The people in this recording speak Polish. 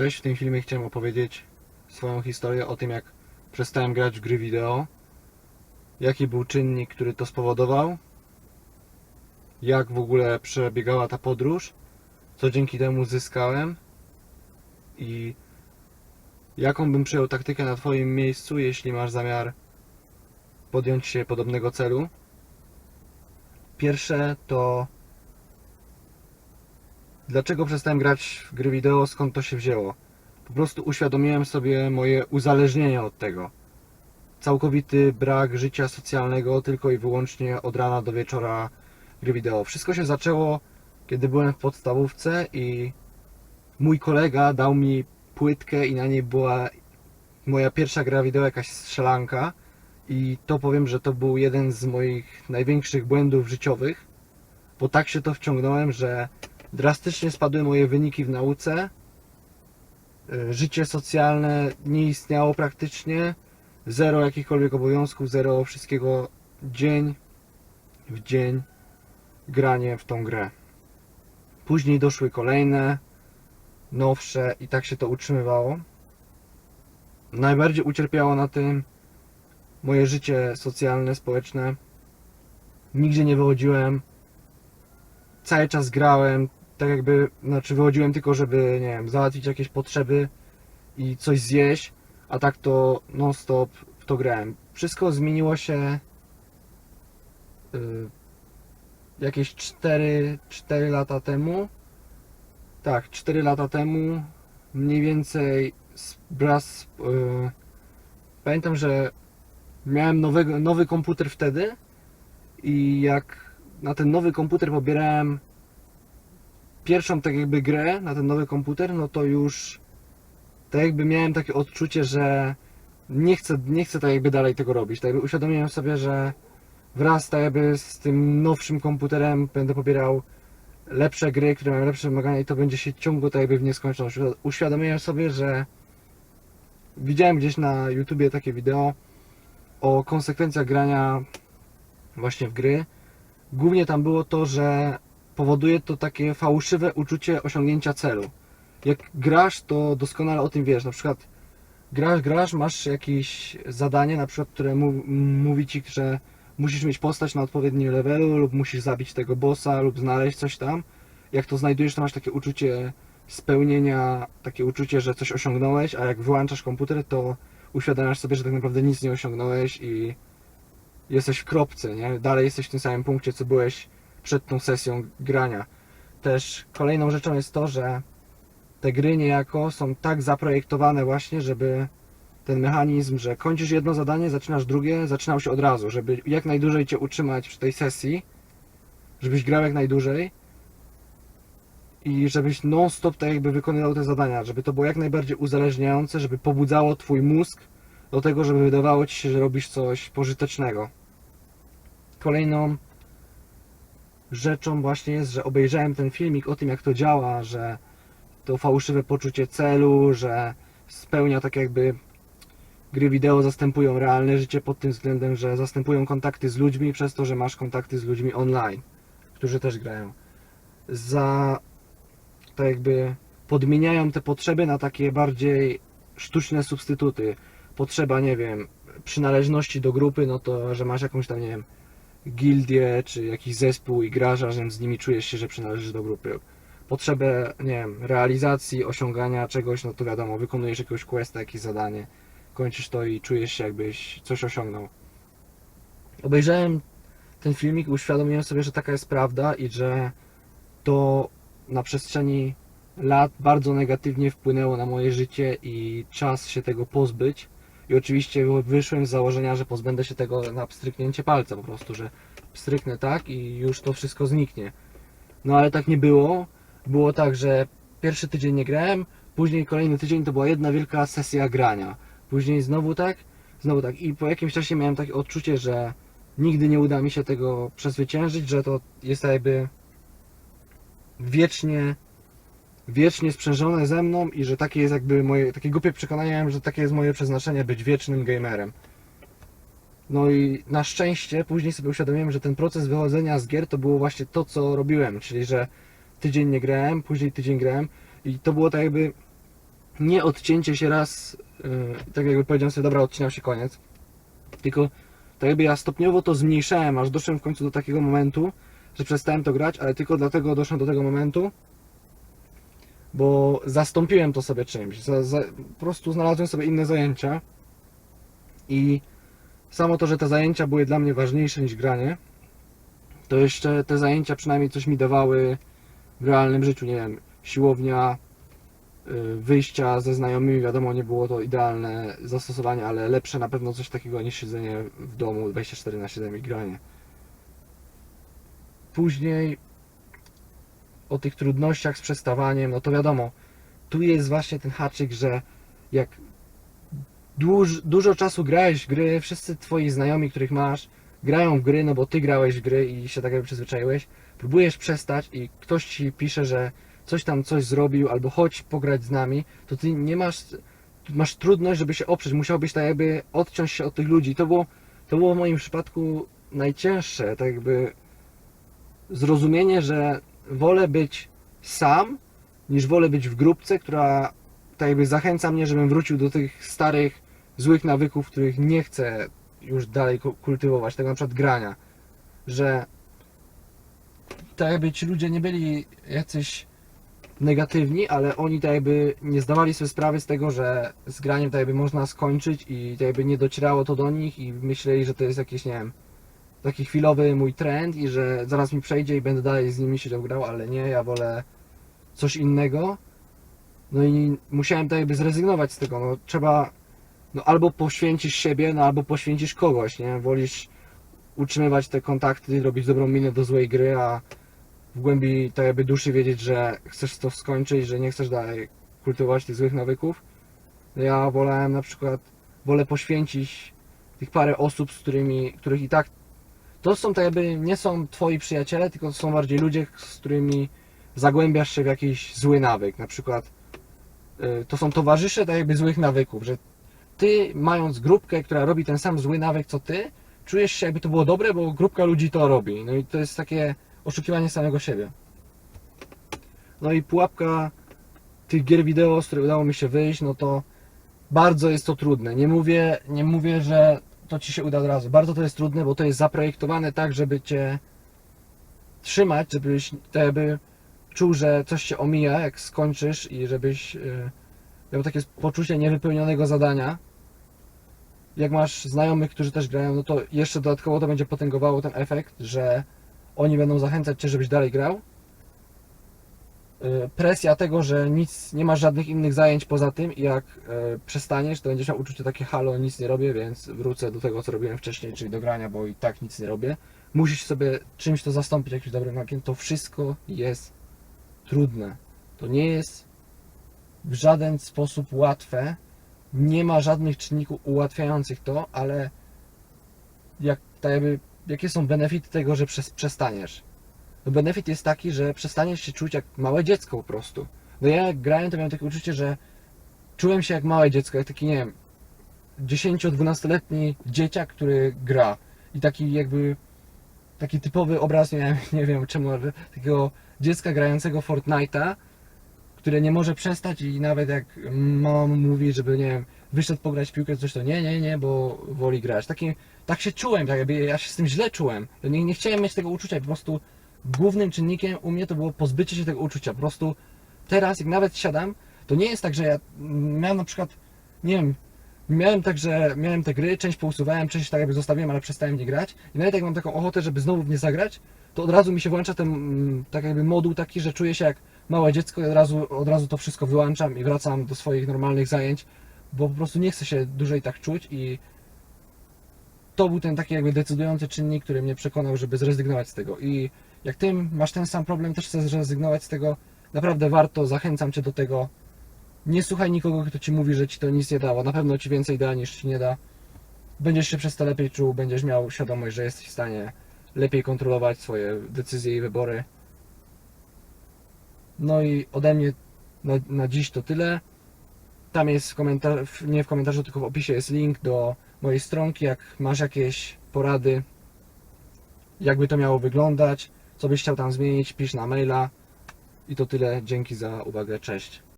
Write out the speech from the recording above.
Cześć, w tym filmie chciałem opowiedzieć swoją historię o tym, jak przestałem grać w gry wideo, jaki był czynnik, który to spowodował, jak w ogóle przebiegała ta podróż, co dzięki temu zyskałem i jaką bym przyjął taktykę na Twoim miejscu, jeśli masz zamiar podjąć się podobnego celu. Pierwsze to dlaczego przestałem grać w gry wideo, skąd to się wzięło. Po prostu uświadomiłem sobie moje uzależnienie od tego. Całkowity brak życia socjalnego, tylko i wyłącznie od rana do wieczora gry wideo. Wszystko się zaczęło, kiedy byłem w podstawówce i mój kolega dał mi płytkę i na niej była moja pierwsza gra wideo, jakaś strzelanka. I to powiem, że to był jeden z moich największych błędów życiowych, bo tak się to wciągnąłem, że drastycznie spadły moje wyniki w nauce. Y, Życie socjalne nie istniało praktycznie. Zero jakichkolwiek obowiązków, zero wszystkiego dzień w dzień granie w tą grę. Później doszły kolejne, nowsze i tak się to utrzymywało. Najbardziej ucierpiało na tym moje życie socjalne, społeczne. Nigdzie nie wychodziłem. Cały czas grałem, tak jakby, znaczy wychodziłem tylko, żeby, nie wiem, załatwić jakieś potrzeby i coś zjeść, a tak to non stop w to grałem. Wszystko zmieniło się y, jakieś 4, 4 lata temu. Tak, 4 lata temu mniej więcej wraz y, pamiętam, że miałem nowego, nowy komputer wtedy i jak na ten nowy komputer pobierałem pierwszą tak jakby grę na ten nowy komputer, no to już tak jakby miałem takie odczucie, że nie chcę, nie chcę tak jakby dalej tego robić. Tak jakby uświadomiłem sobie, że wraz tak jakby z tym nowszym komputerem będę pobierał lepsze gry, które mają lepsze wymagania i to będzie się ciągło tak jakby w nieskończoność. Uświadomiłem sobie, że widziałem gdzieś na YouTubie takie wideo o konsekwencjach grania właśnie w gry. Głównie tam było to, że powoduje to takie fałszywe uczucie osiągnięcia celu. Jak grasz, to doskonale o tym wiesz. Na przykład grasz, grasz, masz jakieś zadanie, na przykład, które mówi ci, że musisz mieć postać na odpowiednim levelu, lub musisz zabić tego bossa, lub znaleźć coś tam. Jak to znajdujesz, to masz takie uczucie spełnienia, takie uczucie, że coś osiągnąłeś, a jak wyłączasz komputer, to uświadamiasz sobie, że tak naprawdę nic nie osiągnąłeś i jesteś w kropce, nie? Dalej jesteś w tym samym punkcie, co byłeś przed tą sesją grania. Też kolejną rzeczą jest to, że te gry niejako są tak zaprojektowane właśnie, żeby ten mechanizm, że kończysz jedno zadanie, zaczynasz drugie, zaczynał się od razu, żeby jak najdłużej Cię utrzymać przy tej sesji, żebyś grał jak najdłużej i żebyś non-stop tak jakby wykonywał te zadania, żeby to było jak najbardziej uzależniające, żeby pobudzało Twój mózg do tego, żeby wydawało Ci się, że robisz coś pożytecznego. Kolejną rzeczą właśnie jest, że obejrzałem ten filmik o tym, jak to działa, że to fałszywe poczucie celu, że spełnia tak jakby gry wideo zastępują realne życie pod tym względem, że zastępują kontakty z ludźmi przez to, że masz kontakty z ludźmi online, którzy też grają. Za tak jakby podmieniają te potrzeby na takie bardziej sztuczne substytuty. Potrzeba, nie wiem, przynależności do grupy, no to, że masz jakąś tam, nie wiem, gildię czy jakiś zespół i grasz razem z nimi, czujesz się, że przynależysz do grupy. Potrzebę, nie wiem, realizacji, osiągania czegoś, no to wiadomo, wykonujesz jakiegoś questa, jakieś zadanie, kończysz to i czujesz się jakbyś coś osiągnął. Obejrzałem ten filmik i uświadomiłem sobie, że taka jest prawda i że to na przestrzeni lat bardzo negatywnie wpłynęło na moje życie i czas się tego pozbyć. I oczywiście wyszłem z założenia, że pozbędę się tego na pstryknięcie palca po prostu, że pstryknę tak i już to wszystko zniknie. No ale tak nie było. Było tak, że pierwszy tydzień nie grałem, później kolejny tydzień to była jedna wielka sesja grania. Później znowu tak, znowu tak. I po jakimś czasie miałem takie odczucie, że nigdy nie uda mi się tego przezwyciężyć, że to jest jakby wiecznie wiecznie sprzężone ze mną i że takie jest jakby moje, takie głupie przekonanie że takie jest moje przeznaczenie być wiecznym gamerem. No i na szczęście później sobie uświadomiłem, że ten proces wychodzenia z gier to było właśnie to, co robiłem, czyli że tydzień nie grałem, później tydzień grałem i to było tak jakby nie odcięcie się raz, yy, tak jakby powiedziałem sobie, dobra, odcinał się koniec, tylko tak jakby ja stopniowo to zmniejszałem, aż doszedłem w końcu do takiego momentu, że przestałem to grać, ale tylko dlatego doszedłem do tego momentu, bo zastąpiłem to sobie czymś. Za, za, po prostu znalazłem sobie inne zajęcia i samo to, że te zajęcia były dla mnie ważniejsze niż granie, to jeszcze te zajęcia przynajmniej coś mi dawały w realnym życiu, nie wiem, siłownia, y, wyjścia ze znajomymi, wiadomo, nie było to idealne zastosowanie, ale lepsze na pewno coś takiego niż siedzenie w domu 24 na 7 i granie. Później o tych trudnościach z przestawaniem, no to wiadomo, tu jest właśnie ten haczyk, że jak duż, dużo czasu grałeś w gry, wszyscy twoi znajomi, których masz, grają w gry, no bo ty grałeś w gry i się tak jakby przyzwyczaiłeś, próbujesz przestać i ktoś ci pisze, że coś tam coś zrobił, albo chodź pograć z nami, to ty nie masz, masz trudność, żeby się oprzeć, musiałbyś tak jakby odciąć się od tych ludzi. To było, to było w moim przypadku najcięższe, tak jakby zrozumienie, że wolę być sam, niż wolę być w grupce, która tak jakby zachęca mnie, żebym wrócił do tych starych, złych nawyków, których nie chcę już dalej ku- kultywować, tego na przykład grania, że tak jakby ci ludzie nie byli jacyś negatywni, ale oni tak jakby nie zdawali sobie sprawy z tego, że z graniem tak jakby można skończyć i tak jakby nie docierało to do nich i myśleli, że to jest jakiś, nie wiem, taki chwilowy mój trend i że zaraz mi przejdzie i będę dalej z nimi siedział grał, ale nie, ja wolę coś innego. No i musiałem tak jakby zrezygnować z tego, no trzeba, no albo poświęcisz siebie, no albo poświęcisz kogoś, nie? Wolisz utrzymywać te kontakty, robić dobrą minę do złej gry, a w głębi tak jakby duszy wiedzieć, że chcesz to skończyć, że nie chcesz dalej kultywować tych złych nawyków. No ja wolałem na przykład, wolę poświęcić tych parę osób, z którymi, których i tak to są tak jakby, nie są twoi przyjaciele, tylko to są bardziej ludzie, z którymi zagłębiasz się w jakiś zły nawyk. Na przykład y, to są towarzysze tak jakby złych nawyków, że ty mając grupkę, która robi ten sam zły nawyk co ty, czujesz się jakby to było dobre, bo grupka ludzi to robi. No i to jest takie oszukiwanie samego siebie. No i pułapka tych gier wideo, z których udało mi się wyjść, no to bardzo jest to trudne. Nie mówię, nie mówię, że to ci się uda od razu. Bardzo to jest trudne, bo to jest zaprojektowane tak, żeby cię trzymać, żebyś tak jakby czuł, że coś cię omija, jak skończysz i żebyś yy, miał takie poczucie niewypełnionego zadania. Jak masz znajomych, którzy też grają, no to jeszcze dodatkowo to będzie potęgowało ten efekt, że oni będą zachęcać cię, żebyś dalej grał. Yy, Presja tego, że nic, nie masz żadnych innych zajęć poza tym i jak yy, przestaniesz, to będziesz miał uczucie takie halo, nic nie robię, więc wrócę do tego, co robiłem wcześniej, czyli do grania, bo i tak nic nie robię. Musisz sobie czymś to zastąpić, jakimś dobrym nawykiem. To wszystko jest trudne. To nie jest w żaden sposób łatwe. Nie ma żadnych czynników ułatwiających to, ale jak, tak jakby, jakie są benefity tego, że przestaniesz? No benefit jest taki, że przestaniesz się czuć jak małe dziecko po prostu. No ja jak grałem, to miałem takie uczucie, że czułem się jak małe dziecko, jak taki, nie wiem, 10-12-letni dzieciak, który gra. I taki jakby, taki typowy obraz miałem, nie wiem czemu, takiego dziecka grającego Fortnite'a, które nie może przestać i nawet jak mama mu mówi, żeby, nie wiem, wyszedł pograć w piłkę, coś to nie, nie, nie, bo woli grać. Taki, tak się czułem, tak jakby ja się z tym źle czułem. Nie, nie chciałem mieć tego uczucia, po prostu głównym czynnikiem u mnie to było pozbycie się tego uczucia. Po prostu teraz, jak nawet siadam, to nie jest tak, że ja miałem na przykład, nie wiem, miałem tak, że miałem te gry, część pousuwałem, część tak jakby zostawiłem, ale przestałem nie grać. I nawet jak mam taką ochotę, żeby znowu w nie zagrać, to od razu mi się włącza ten mm, tak jakby moduł taki, że czuję się jak małe dziecko i od razu, od razu to wszystko wyłączam i wracam do swoich normalnych zajęć, bo po prostu nie chcę się dłużej tak czuć i to był ten taki jakby decydujący czynnik, który mnie przekonał, żeby zrezygnować z tego. I jak ty masz ten sam problem, też chcesz zrezygnować z tego, naprawdę warto, zachęcam cię do tego. Nie słuchaj nikogo, kto ci mówi, że ci to nic nie dało. Na pewno ci więcej da niż ci nie da. Będziesz się przez to lepiej czuł, będziesz miał świadomość, że jesteś w stanie lepiej kontrolować swoje decyzje i wybory. No i ode mnie na, na dziś to tyle. Tam jest w komentarzu, nie w komentarzu, tylko w opisie jest link do mojej stronki. Jak masz jakieś porady, jakby to miało wyglądać, co byś chciał tam zmienić, pisz na maila. I to tyle. Dzięki za uwagę. Cześć.